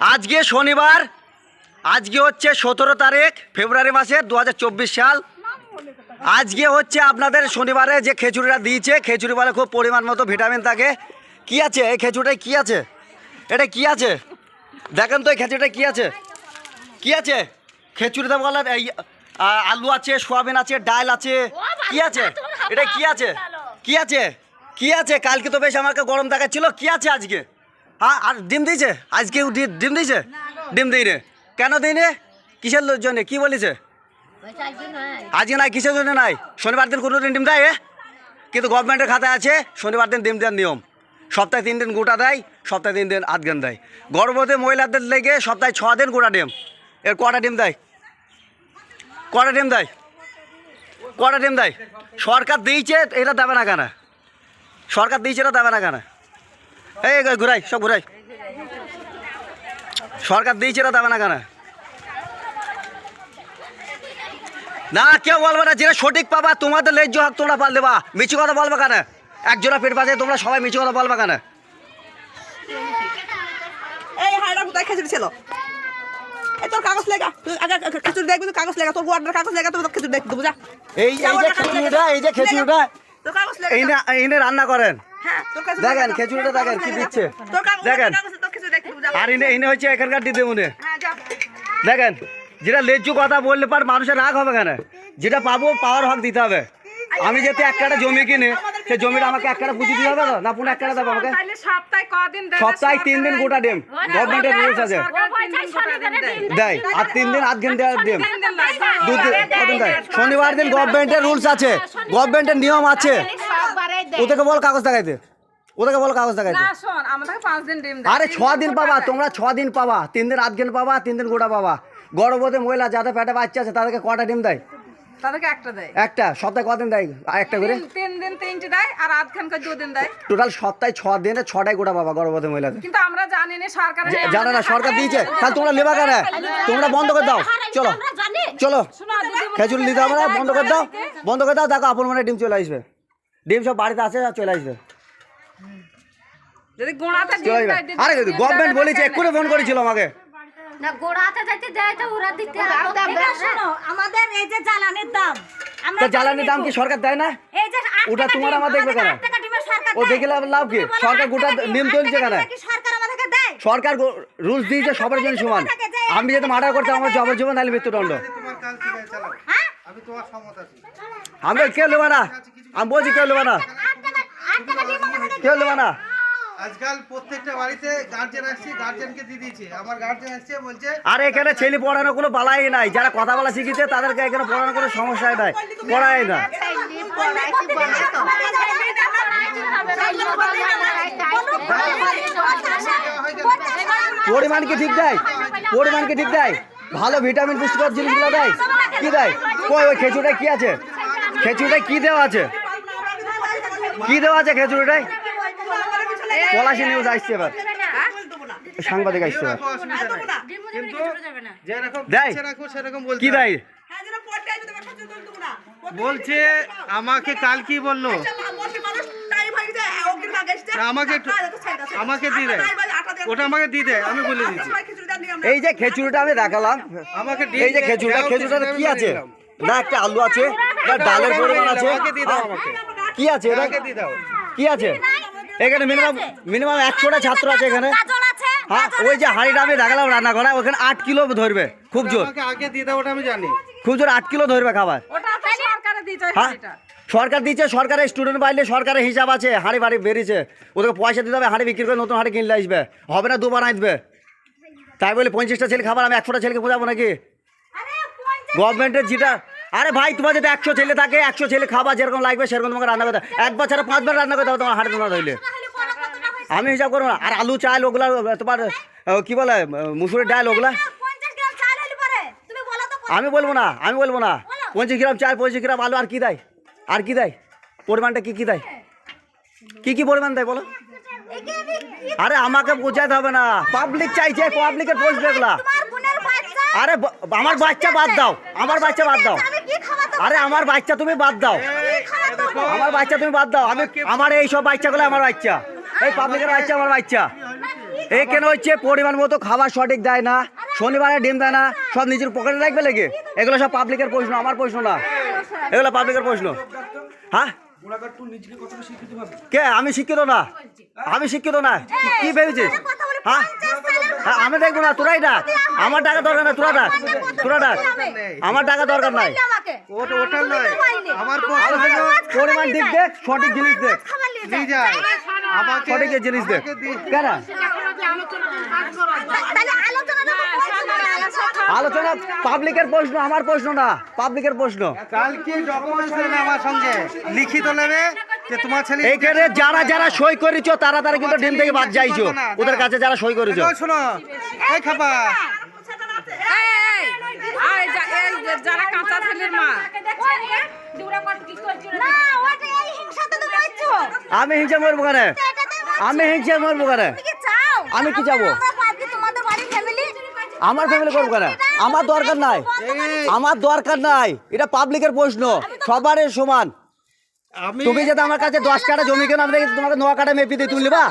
আজকে শনিবার আজকে হচ্ছে সতেরো তারিখ ফেব্রুয়ারি মাসের দু হাজার চব্বিশ সাল। আজকে হচ্ছে আপনাদের শনিবারে যে খেচুড়িটা দিয়েছে খেচুড়ি বলে খুব পরিমাণ মতো ভিটামিন থাকে। কি আছে? এই খেচুড়িটায় কি আছে? এটা কি আছে? দেখেন তো এই খেচুড়িটা কি আছে? কি আছে? খেচুড়িতে বলে এই আলু আছে সোয়াবিন আছে ডাল আছে। কি আছে? এটা কি আছে? কি আছে? কি আছে? কালকে তো বেশ আমাকে গরম দেখাচ্ছিল। কি আছে আজকে? হ্যাঁ আর ডিম দিয়েছে? আজকে ডিম দিয়েছে? ডিম দিই রে কেন দিই রে কিসের জন্য? কি বলেছে? আজকে নাই, কিসের জন্য নাই? শনিবার দিন কোনো দিন ডিম দেয়? কিন্তু গভর্নমেন্টের খাতায় আছে, শনিবার দিন ডিম দেওয়ার নিয়ম। সপ্তাহে তিন দিন গোটা দেয়, সপ্তাহে তিন দিন আধ গান দেয়। গর্ভবতী মহিলাদের লেগে সপ্তাহে ছ দিন গোটা ডিম। এর কটা ডিম দেয়? কটা ডিম দেয়? কটা ডিম দেয়? সরকার দিয়েছে, এটা দেবে না কেন? সরকার দিয়েছে, এটা দেবে না কেন? এই ঘুরাই সব ঘুরাই। সরকার দিয়েছে দেবে না কেন না কেউ বলবে না যেটা সঠিক পাবা তোমাদের লেজ্জ হাত তোমরা পাল দেবা। মিছু কথা বলবে কেন? একজোড়া পেট পাশে তোমরা সবাই মিছু কথা বলবে কেন? এই কোথায় ছিল? তোর কাগজ লেগা। দেখবি কাগজ লেগা। তোর গোয়ার্ডের কাগজ লেগা যা এই এই যে খেচুড়িটা এই যে এই না এই না রান্না করেন। দেখেন। খেচুড়িটা দেখেন, কি দিচ্ছে। দেখেন। আর ইনে ইনে হচ্ছে এখানকার দিদি মনে। হ্যাঁ দেখেন যেটা লেজ্জু কথা বললে পার মানুষের রাগ হবে কেন? যেটা পাবো পাওয়ার হক দিতে হবে। আমি যেতে এক কাটা জমি কিনে সে জমিটা আমাকে এক কাটা পুঁজি দিতে হবে তো? না পুরো এক কাটা দেবে আমাকে? সপ্তাহে তিন দিন গোটা ডিম। গভর্নমেন্টের রুলস আছে। দেয়। আর তিন দিন আধ ঘণ্টা ডিম। তিন দিন লাগে। দু দিন দেয়। শনিবার দিন গভর্নমেন্টের রুলস আছে। গভর্নমেন্টের নিয়ম আছে। ওদেরকে বল কাগজ দেখাইতে। ওদেরকে বল কাগজ দেখাইতে। না শোন আমাদেরকে পাঁচ দিন ডিম আরে ছ দিন পাবা তোমরা ছ দিন পাবা তিন দিন আধ ঘণ্টা পাবা তিন দিন গোটা পাবা। গর্ভবতী মহিলা যাদের পেটে বাচ্চা আছে তাদেরকে কটা ডিম দেয়? তাদেরকে একটা দেয়। একটা সপ্তাহে কদিন দেয়? একটা করে? তিন- তিন দিন তিনটে দেয় আর আধ খানকে দুদিন দেয়। টোটাল সপ্তাহে ছ দিনে ছটাই গোটা পাবা গর্ভবতী মহিলাদের। কিন্তু আমরা জানি না জানো সরকার দিয়েছে। তাহলে তোমরা লেবা কেন? তোমরা বন্ধ করে দাও। চলো। চলো। খেজুর নিতে হবে না বন্ধ করে দাও। বন্ধ করে দাও দেখো আপন মনে ডিম চলে আসবে। ডিম সব বাড়িতে আছে আর চলে আসবে। যদি গোড়াতে চলে আসবে। আরে গভর্নমেন্ট বলেছে? এক্ষুনি ফোন করেছিল আমাকে। না গোড়াতে যাইতে দেয় তো ওরা দিতে শোনো আমাদের এই যে জ্বালানির দাম আমরা তো জ্বালানির দাম কি সরকার দেয় না? এই যে ওটা তোমার আমার দেখবে কেন? আট টাকা ডিমের সরকার ও। দেখে লাভ- লাভ কি? সরকার গোটা ডিম, আট কেন? সরকার রুলস দিয়েছে সবার জন্য সমান। আমি যদি মার্ডার করতে আমার জবর জীবন তাহলে মৃত্যুদণ্ড। হ্যাঁ? আমি কে নেবে না। আমি বলছি কেউ নেবে না। কেউ নেবে না। আজকাল প্রত্যেকটা বাড়িতে গার্জেন আসছে গার্জেনকে দিয়ে দিয়েছে। আমার গার্জেন আসছে বলছে আর এখানে ছেলে পড়ানো কোনো বালাই নাই। যারা কথা বলা শিখেছে তাদেরকে এখানে পড়ানোর কোনো সমস্যাই নাই। পড়ায় না। পরিমাণ কি ঠিক দেয়? পরিমাণ কি ঠিক দেয়? ভালো ভিটামিন পুষ্টিকর জিনিসগুলো দেয়? কি দেয়? কই ওই খেচুড়ায় কি আছে? খেচুড়ায় কি দেওয়া আছে? কি দেওয়া আছে খেচুড়িটায় পলাশি নিউজ আসছে এবার। সাংবাদিক আসছে কি দেয়? হ্যাঁ বলছে আমাকে কাল কি বলল। হয়ে হ্যাঁ, আমাকে। আমাকে দিয়ে দেয়। ওটা আমাকে দিয়ে দেয়, আমি বলে দিচ্ছি। এই যে খেচুড়িটা আমি দেখালাম। আমাকে এই যে খেচুড়িটা খেচুড়িটা কি আছে? না একটা আলু আছে না ডালের পরিমাণ আছে? আমাকে দিয়ে দাও আমাকে কি আছে? এটা কি আছে? এখানে মিনিমাম মিনিমাম একশোটা ছাত্র আছে এখানে। হ্যাঁ ওই যে হাঁড়িটা আমি দেখালাম রান্না করা ওখানে আট কিলো ধরবে খুব জোর। আমাকে আগে দিয়ে দাও ওটা আমি জানি। খুব জোর আট কিলো ধরবে খাবার। ওটা তো সরকারে দিয়েছে ওই হ্যাঁ সরকার দিচ্ছে সরকারের স্টুডেন্ট পাইলে সরকারের হিসাব আছে হাঁড়ি বাড়ি বেরিয়েছে। ওদেরকে পয়সা দিতে হবে হাঁড়ি বিক্রি করে নতুন হাঁড়ি কিনলে আসবে। হবে না দুবার আসবে তাই বলে পঞ্চাশটা ছেলে খাবার আমি একশোটা ছেলেকে বোঝাবো নাকি? গভর্নমেন্টের যেটা আরে ভাই, তোমার যদি একশো ছেলে থাকে, একশো ছেলে খাবার যেরকম লাগবে, সেরকম তোমাকে রান্না করতে হবে। এক বছরে পাঁচবার রান্না করতে হবে তোমার হাঁড়ি তোমার ধরলে। আমি হিসাব করব না। আর আলু চাল, ওগুলা, তোমার কি বলে মুসুরের ডাল, ওগুলা? পঞ্চাশ? আমি বলব না, আমি বলব না। পঁচিশ গ্রাম চাল, পঁচিশ গ্রাম আলু, আর কি দেয়? আর কি দেয়? পরিমাণটা কি কি দেয়? কি কি পরিমাণ দেয়, বলো? আরে আমাকে বোঝাতে হবে না। পাবলিক চাইছে, পাবলিকের বোনের বাচ্চা আরে আমার বাচ্চা বাদ দাও, আমার বাচ্চা বাদ দাও। আরে আমার বাচ্চা তুমি বাদ দাও। আমার বাচ্চা তুমি বাদ দাও। আমি আমার এই সব বাচ্চাগুলো আমার বাচ্চা। এই পাবলিকের বাচ্চা আমার বাচ্চা। এই কেন হচ্ছে? পরিমাণ মতো খাবার সঠিক দেয় না। শনিবারে ডিম দেয় না। সব নিজের পকেটে রাখবে লেগে এগুলো সব পাবলিকের প্রশ্ন আমার প্রশ্ন না। এগুলো পাবলিকের প্রশ্ন। হ্যাঁ? কে? আমি শিক্ষিত না। আমি শিক্ষিত না। কি- ভেবেছিস? হ্যাঁ? হ্যাঁ, আমি দেখব না। তোরাই ডাক। আমার টাকা দরকার নাই। তোরা ডাক। তোরা ডাক। আমার টাকা দরকার নাই। আমাকে ওটা ওটা নয়। আমার প্রশ্ন হলো পরিমাণ দিক দেখ সঠিক জিনিস দেখ। নিয়ে যায়। আমাকে সঠিক জিনিস দেখ। কেন? তাহলে আলোচনাটা তো বলছো না। আলোচনা পাবলিকের প্রশ্ন আমার প্রশ্ন না পাবলিকের প্রশ্ন। কালকে ডকুমেন্টস নেবে আমার সঙ্গে। লিখিত নেবে যে তোমার ছেলে যারা যারা সই করেছ তারা তারা কিন্তু ডিম থেকে বাদ যাইছো। ওদের কাছে যারা সই করেছ। শোনো এই খাবা এই, এই, এই, যা- এই যে যারা কাঁচা ছেলের মা না, ওটা এই হিংসাতে তো বলছো। আমি হিংসা মরবো কেন? আমি হিংসা মরবো কেন? আমি কি চাবো? আমরা ফ্যামিলি করব কেন? আমার দরকার নাই। আমার দরকার নাই। এটা পাবলিকের প্রশ্ন। সবার সমান। তুমি যদি আমার কাছে দশ কাটা জমি কেন আমি তোমাকে ন কাটা মেপি দিয়ে তুলবা